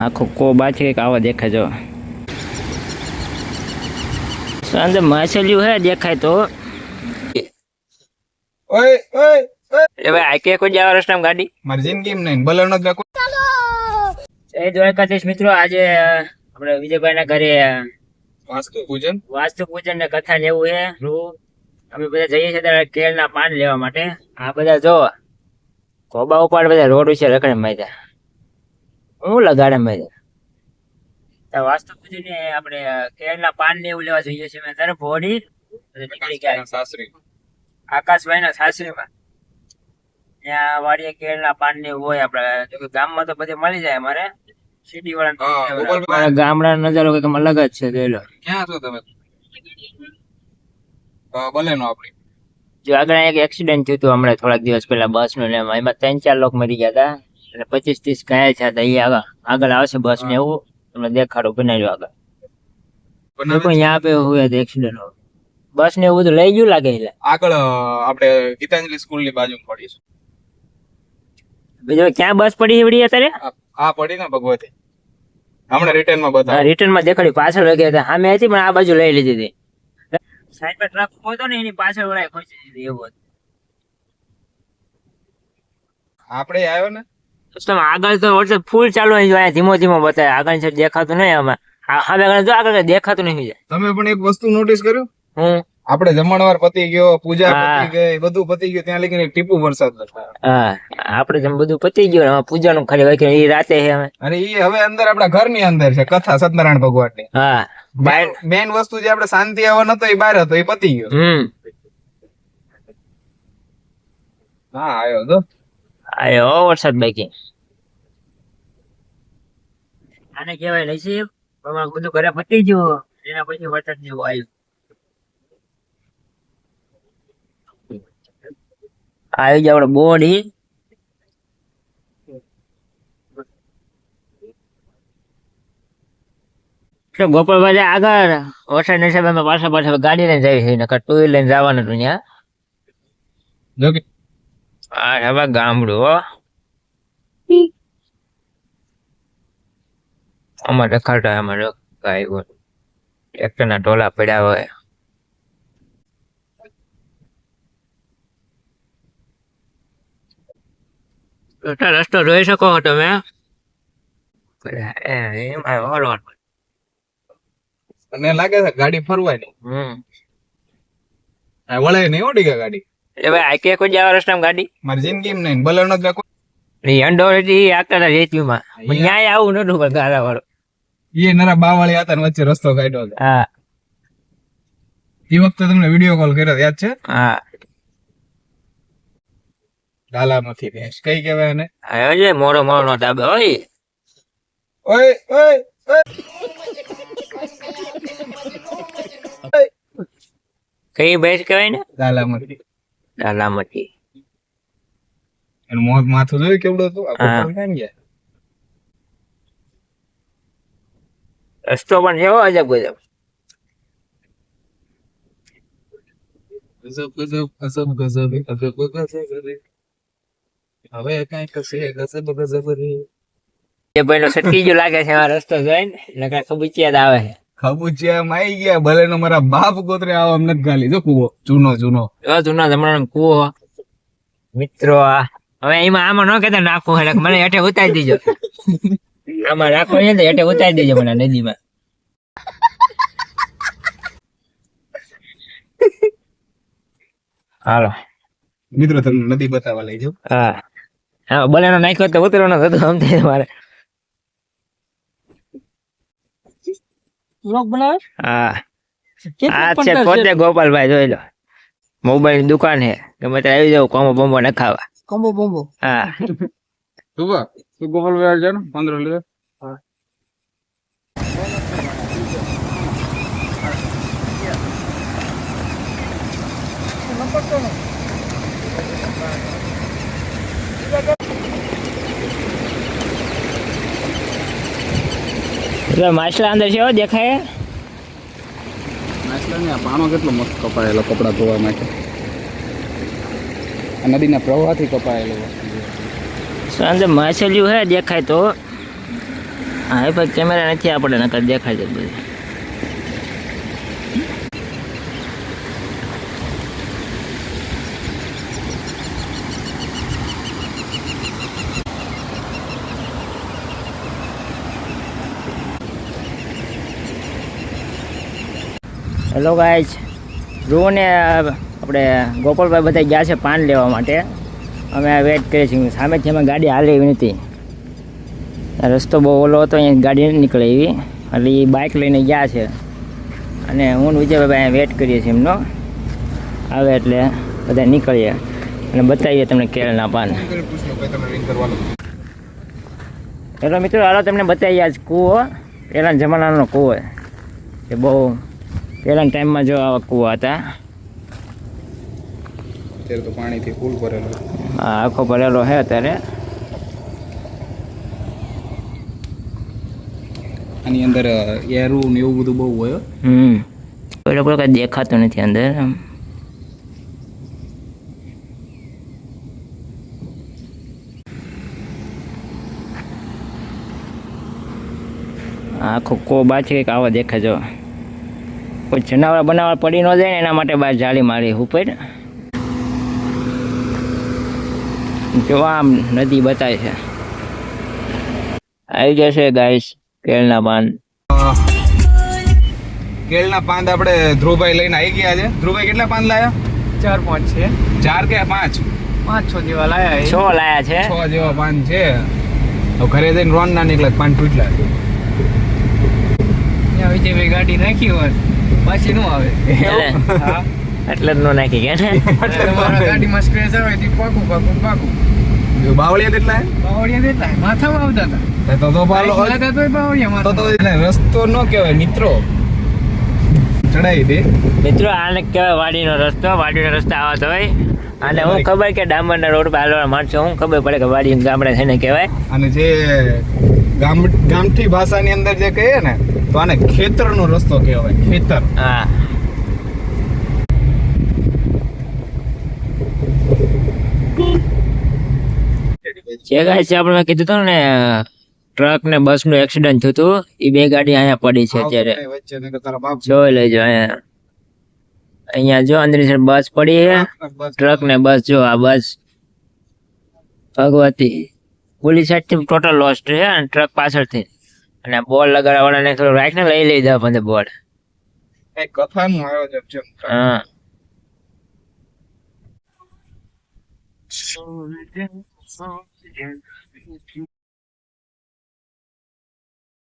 આખો કો બાછી કંઈક આવો દેખાય જો. સાંજે માછલીઓ હે દેખાય તો. ઓય ઓય એ ભાઈ આ કે કોઈ જવા રસ્તામાં ગાડી? મારી જિંદગી નહીં બલરનો જ ચાલો! એ દ્વારકાધીશ મિત્રો આજે આપણે વિજયભાઈ ના ઘરે વાસ્તુ પૂજન વાસ્તુ પૂજન ને કથા ને એવું છે રૂ. અમે બધા જઈએ છીએ ત્યારે કેળના પાન લેવા માટે. આ બધા જો કોબા ઉપાડ બધા રોડ વિશે રખડે માજા હું લગાડે માજા તો. વાસ્તુ પૂજન ને આપણે કેળના પાન ને એવું લેવા જઈએ છીએ ત્યારે ભોડી નીકળી ગયા. સાસરી. આકાશભાઈ ના સાસરીમાં. ત્યાં વાડીએ કેળના પાન ને હોય આપડે ગામમાં તો બધે મળી જાય અમારે. સિટી વાળા. ગામડા નજારો કંઈક અલગ જ છે જોઈ લો. ક્યાં છો તમે? બલેનો આપણે. જો આગળ એક એક્સિડન્ટ થયું હતું હમણાં થોડાક દિવસ પહેલા બસનું એમાં ત્રણ ચાર લોકો મરી ગયા હતા. એટલે પચીસ ત્રીસ કયા છે તો આગળ આગળ આવશે બસ ને એવું. તમને દેખાડો બનાવ્યું આગળ. બસ ને એવું તો લઈ ગયું લાગે એટલે આગળ આપણે ગીતાંજલિ સ્કૂલની બાજુ ક્યાં બસ પડી એવડી અત્યારે? આ હમણાં રિટર્ન રિટર્નમાં દેખાડી પાછળ લઈ હતી પણ આ બાજુ લઈ લીધી હતી. સાઈડ પર ટ્રક ખોતો ને એની પાછળ વળાય ખોચી દીધી આપણે આવ્યો ને? તમે આગળ તો વોટ્સએપ ફૂલ ચાલુ હોય જોયા ધીમો ધીમો બતાવે. આગળ છે દેખાતું નહીં અમે આ આગળ જો આગળ દેખાતું નહીં જાય. તમે પણ એક વસ્તુ નોટિસ કર્યું? હું? આપણે જમણવાર પતી ગયો પૂજા પતી ગઈ બધું પતી ગયું ત્યાં લગીને ટીપુ વરસાદ. હા. આપણે જેમ બધું પતી ગયું હવે પૂજાનું ખાલી બાકી એ રાતે છે અમે અને એ હવે અંદર આપણા ઘરની અંદર છે કથા સત્યનારાયણ ભગવાનની હા મેન વસ્તુ જે આપણે શાંતિ આવવા નતો એ બહાર હતો એ પતી ગયો. હમ. હા આવ્યો તો. આયો વરસાદ બાકી. આને કહેવાય નસીબ. પણ બધું ઘરે પતી ગયું. એના પછી વરસાદ જેવું આવ્યું. આવી જાય આપણે બોડી. ગોપાલભાઈ આગળ? વરસાદની હિસાબે અમે પાછા પાછા ગાડી લઈને જઈએ છીએ નકર ટુ વ્હીલ લઈને જવાનું હતું ત્યાં. આ હવે ગામડું હો. અમારે રખાડતા અમારે ગાય હોય ટ્રેક્ટર ના ટોલા પડ્યા હોય. રસ્તો રસ્તો જોઈ શકો છો તમે? અને લાગે છે ગાડી ફરવાની. હમ. વળે વળાય નહીં ઓડી ગયા ગાડી. એ ભાઈ આ કે કોઈ જાવ રસ્તામાં ગાડી? મારી જિંદગી નહીં બલરનો જ કોઈ એ અંડો હતી આકતા હતા રેતીમાં. ન્યાય આવું નતું પણ ગારા વાળો એ નરા બાવાળી હતા ને વચ્ચે રસ્તો કાઢ્યો છે. હા. એ વખતે તમને વીડિયો કોલ કર્યો યાદ છે? હા. ડાલામાંથી ભેંસ કઈ કહેવાય એને? મોડો નો તાબે હોય ઓય ઓય ઓય. કઈ ભેંસ કહેવાય ને? ડાલામાંથી ડાલામતી એનું મોત માથું જોયું કેવડું હતું? આખું હા. ગયા? રસ્તો પણ જેવો અજબ ગજબ. ગજબ ગજબ ગજબ ગજબ ગજબ હવે કઈ કશે ગજબ ગજબ. રે એ ભાઈ નો સટકી લાગે છે આ રસ્તો જોઈને નકર ખબુચિયા જ આવે છે. ખબુચિયા માં આવી ગયા ભલે નો મારા બાપ ગોત્રે આવો અમને ગાલી. જો કુવો જૂનો જૂનો. એવા જૂના જમાનાનો કુવો. મિત્રો આ હવે એમાં આમાં ન કેતા નાખો એટલે મને હેઠે ઉતારી દેજો. આમાં રાખો ને હેઠે ઉતારી દેજો મને નદીમાં. હાલો. મિત્રો તમને નદી બતાવવા લઈ જાઉં. હા. હા બલેનો નાખ્યો તો ઉતરવાનો થતો સમજે મારે. હા આ છે પોતે ગોપાલભાઈ જોઈ લો મોબાઈલની દુકાન છે ગમે ત્યારે આવી જાવ કોમો બોમ્બો નખાવા કોમ્બો બોમ્બો હા તું બા તું ગોપાલ ભાઈ છે ને પંદર એટલે માછલા અંદર છે હો, દેખાય? માછલા આ પાણો કેટલો મસ્ત કપાયેલો કપડા ધોવા માટે. આ નદીના પ્રવાહથી કપાયેલો. અંદર માછલીઓ હે દેખાય તો. હા એ પણ કેમેરા નથી આપણે નકર દેખાય છે બધું. હેલો ગાઈઝ જુઓ ને, આપણે ગોપાલભાઈ બધા ગયા છે પાન લેવા માટે. અમે વેટ કરીએ છીએ. સામેથી અમે ગાડી હાલે એવી નથી. રસ્તો બહુ ઓલો હતો, અહીંયા ગાડી નથી નીકળે એવી. એટલે એ બાઇક લઈને ગયા છે. અને હું વિજયભાઈ અહીંયા વેટ કરીએ છીએ એમનો. આવે એટલે બધા નીકળીએ. અને બતાવીએ તમને કેળના પાન. એટલે મિત્રો, હાલો તમને બતાવીએ. આજ કૂવો, પહેલાંના જમાનાનો કૂવો એ બહુ પહેલાંના ટાઈમમાં જો આવા કૂવા હતા. અત્યારે તો પાણીથી ફૂલ ભરેલો. આ આખો ભરેલો છે અત્યારે. આની અંદર એરું ને એવું બધું બહુ હોય હમ. લોકો કાંઈ દેખાતું નથી અંદર આમ. આખો કો બાચી કંઈક આવા દેખાય જો. કોઈ જનાવર બનાવર પડી ન જાય ને એના માટે બહાર જાળી મારી ઉપર જો આમ નદી બતાય છે. આવી જશે ગાઈસ કેળના પાન. કેળના પાન આપણે ધ્રુવભાઈ લઈને આવી ગયા છે. ધ્રુવભાઈ કેટલા પાન લાયા? ચાર પાંચ છે. ચાર કે પાંચ? પાંચ છ જેવા લાયા છ. લાયા છે. છ જેવા પાન છે. ઘરે જઈને રોન ના નીકળે પાન તૂટલા આવી જે ગાડી નાખી હોત. પાછી નો આવે. એટલે? જ નો નાખી ગયા ને? ગાડીમાં સ્ક્રેચ આવે તે પાકું પાકું પાકું. બાવળિયા કેટલા બાવળિયા દેતા માથામાં આવતા હતા. તો તો પાલો બાઈક લાગા બાવળિયા તો તો રસ્તો ન કહેવાય મિત્રો. ચડાઈ દે. મિત્રો આને કહેવાય વાડીનો રસ્તો. વાડીનો રસ્તો આવતો હોય. અને હું ખબર કે ડામરના રોડ પર હાલવાના માણસો હું ખબર પડે કે વાડી ગામડા છે ને કહેવાય. અને જે ગામ ગામઠી ભાષાની અંદર જે કહીએ ને તો આને ખેતરનો રસ્તો કહેવાય ખેતર. હા. જે ગાય છે આપણે કીધું હતું ને ટ્રક ને બસનું એક્સિડન્ટ થયું હતું એ બે ગાડી અહીંયા પડી છે અત્યારે. જોઈ લેજો અહીંયા. અહીંયા જો અંદર સાઈડ બસ પડી છે. ટ્રક ને બસ જો આ બસ ભગવતી. પોલીસ સાઈડથી ટોટલ લોસ્ટ છે અને ટ્રક પાછળથી. અને બોર્ડ લગાડવા વાળાને થોડું રાખ ને લઈ લઈ દે બંધ બોર્ડ એક કથાનું આયોજન છે હા.